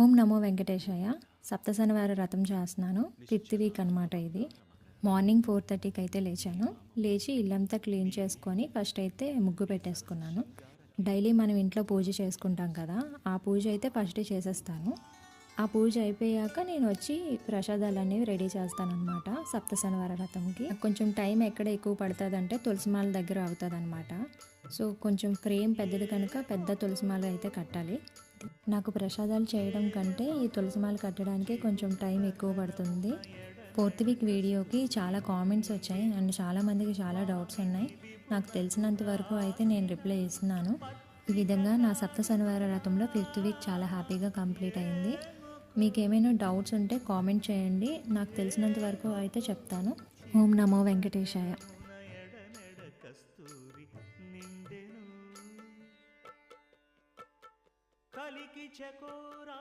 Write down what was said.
ఓం నమో వెంకటేశయ్య. సప్తశనివారం వ్రతం చేస్తున్నాను. Fifth week అనమాట ఇది. మార్నింగ్ ఫోర్ థర్టీకి అయితే లేచాను. లేచి ఇల్లంతా క్లీన్ చేసుకొని ఫస్ట్ అయితే ముగ్గు పెట్టేసుకున్నాను. డైలీ మనం ఇంట్లో పూజ చేసుకుంటాం కదా ఆ పూజ అయితే ఫస్ట్ చేసేస్తాను. ఆ పూజ అయిపోయాక నేను వచ్చి ప్రసాదాలు అనేవి రెడీ చేస్తాను అనమాట సప్త శనివార వ్రతంకి కొంచెం టైం ఎక్కడ ఎక్కువ పడుతుందంటే తులసిమాల దగ్గర అవుతుంది అనమాట సో కొంచెం ఫ్రేమ్ పెద్దది కనుక పెద్ద తులసిమాల అయితే కట్టాలి. నాకు ప్రసాదాలు చేయడం కంటే ఈ తులసిమాల కట్టడానికి కొంచెం టైం ఎక్కువ పడుతుంది. ఫోర్త్ వీక్ వీడియోకి చాలా కామెంట్స్ వచ్చాయి అండ్ చాలా మందికి చాలా డౌట్స్ ఉన్నాయి. నాకు తెలిసినంత వరకు అయితే నేను రిప్లై ఇస్తున్నాను. ఈ విధంగా నా సప్త శనివార రథంలో ఫిఫ్త్ వీక్ చాలా హ్యాపీగా కంప్లీట్ అయింది. మీకు ఏమైనా డౌట్స్ ఉంటే కామెంట్ చేయండి. నాకు తెలిసినంత వరకు అయితే చెప్తాను. ఓం నమో వెంకటేశాయ. కలికి చకోరా